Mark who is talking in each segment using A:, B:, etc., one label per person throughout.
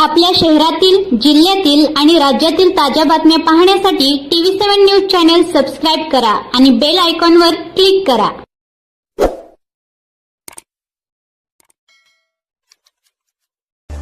A: आपल्या शहरातील जिल्ह्यातील आणि राज्यातील ताज्या बातम्या पाहण्यासाठी TV seven news channel subscribe करा आणि बेल आयकॉनवर क्लिक करा.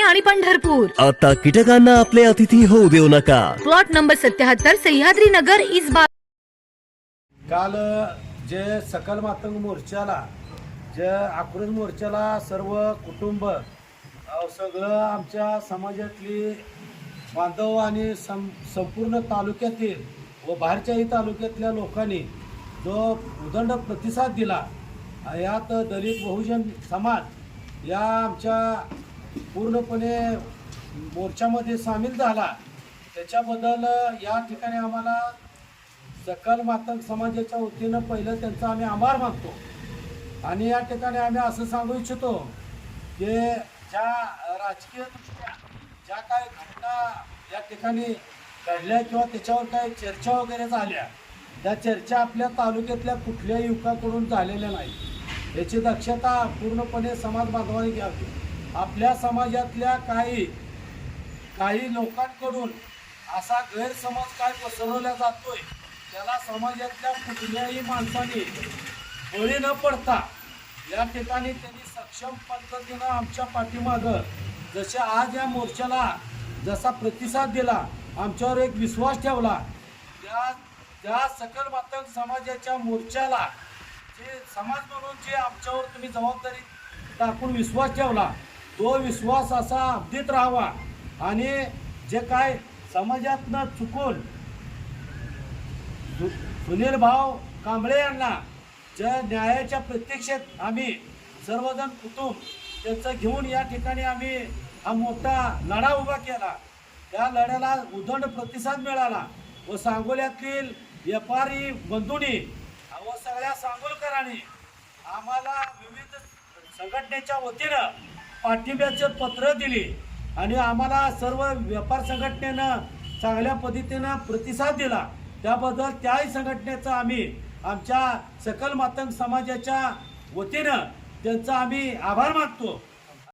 B: आणि पंढरपूर.
C: आता कीटकांना आपले अतिथी होऊ देऊ नका.
B: प्लॉट नंबर सत्याहत्तर सह्याद्री नगर इस्बा
D: काल जे सकल मातंग मोर्चाला जे आक्रोश मोर्चाला सर्व कुटुंब अ, सगळं आमच्या समाजातली बांधव आणि सं संपूर्ण तालुक्यातील व बाहेरच्याही तालुक्यातल्या लोकांनी जो उदंड प्रतिसाद दिला अ, यात दलित बहुजन समाज या आमच्या पूर्णपणे मोर्चामध्ये सामील झाला. त्याच्याबद्दल या ठिकाणी आम्हाला सकल मातंग समाजाच्या वतीनं पहिलं त्यांचा आम्ही आभार मानतो. आणि या ठिकाणी आम्ही असं सांगू इच्छितो की ज्या राजकीय दृष्ट्या ज्या काही घटना या ठिकाणी घडल्या किंवा त्याच्यावर काही चर्चा वगैरे झाल्या त्या चर्चा आपल्या तालुक्यातल्या कुठल्याही युवकाकडून झालेल्या नाही याची दक्षता पूर्णपणे समाज बांधवाने घ्यावी. आपल्या समाजातल्या काही काही लोकांकडून असा गैरसमज काय पसरवला जातोय त्याला समाजातल्या कुठल्याही माणसाने बळी न पडता या ठिकाणी त्यांनी सक्षम पद्धतीनं आमच्या पाठीमागं जसे आज या मोर्चाला जसा प्रतिसाद दिला आमच्यावर एक विश्वास ठेवला त्या त्या सकल मातंग समाजाच्या मोर्चाला जे समाज म्हणून जे आमच्यावर तुम्ही जबाबदारी टाकून विश्वास ठेवला तो विश्वास असा अगदीत राहावा. आणि जे काय समाजातनं चुकून सुनील भाऊ कांबळे यांना ज्या न्यायाच्या प्रत्यक्षात आम्ही सर्वजण कुटुंब त्याचं घेऊन या ठिकाणी आम्ही हा मोठा लढा उभा केला. त्या लढ्याला उदंड प्रतिसाद मिळाला व सांगोल्यातील व्यापारी बंधूंनी व सगळ्या सांगोलकरांनी आम्हाला विविध संघटनेच्या वतीनं पाठिंब्याचे पत्र दिली. आणि आम्हाला सर्व व्यापार संघटनेनं चांगल्या पद्धतीनं प्रतिसाद दिला. त्याबद्दल त्याही संघटनेचा आम्ही आमच्या सकल मातंग समाजाच्या वतीनं त्यांचा आम्ही आभार मानतो.